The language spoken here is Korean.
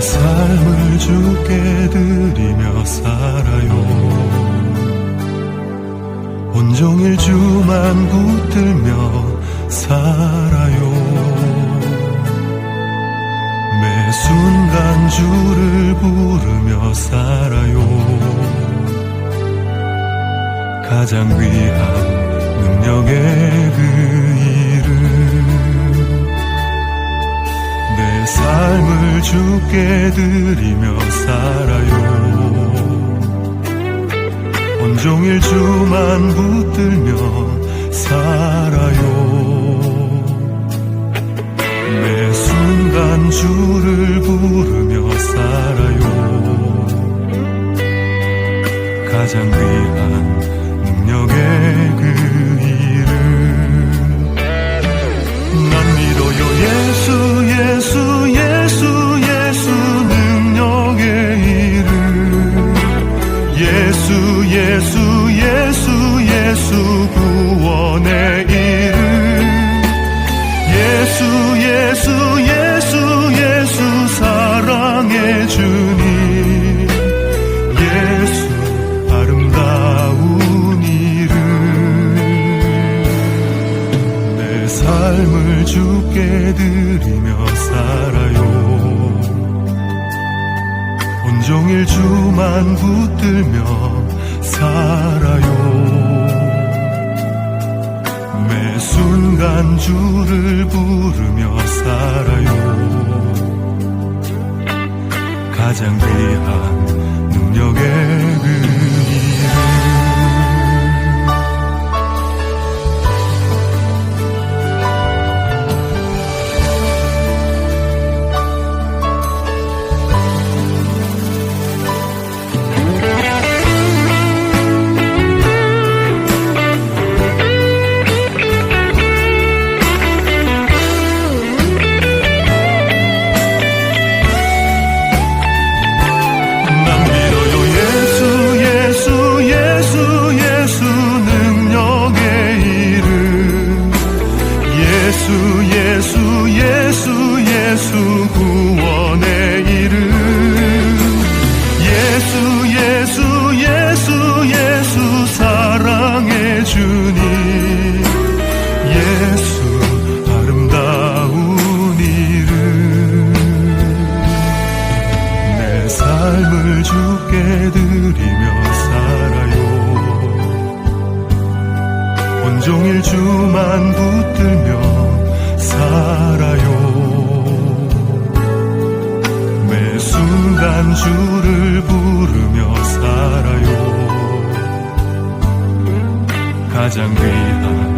삶을 주께 드리며 살아요. 온종일 주만 붙들며 살아요. 매 순간 주를 부르며 살아요. 가장 귀한 능력의 그 이름 내 삶을 주께 드리며 살아요. 온종일 주만 붙들며 살아요. 매 순간 주를 부르며 살아요. 가장 귀한 능력의 그 이름 난 믿어요 예수 예수 예수 예수 구원의 이름. 예수 예수 예수 예수 사랑의 주님. 예수 아름다운 이름. 내 삶을 주께 드리며 살아요 온종일 주만 붙들며 살아요. 매 순간 주를 부르며 살아요. 가장 귀한 능력의 그 종일 주만 붙들며 살아요. 매 순간 주를 부르며 살아요. 가장 귀한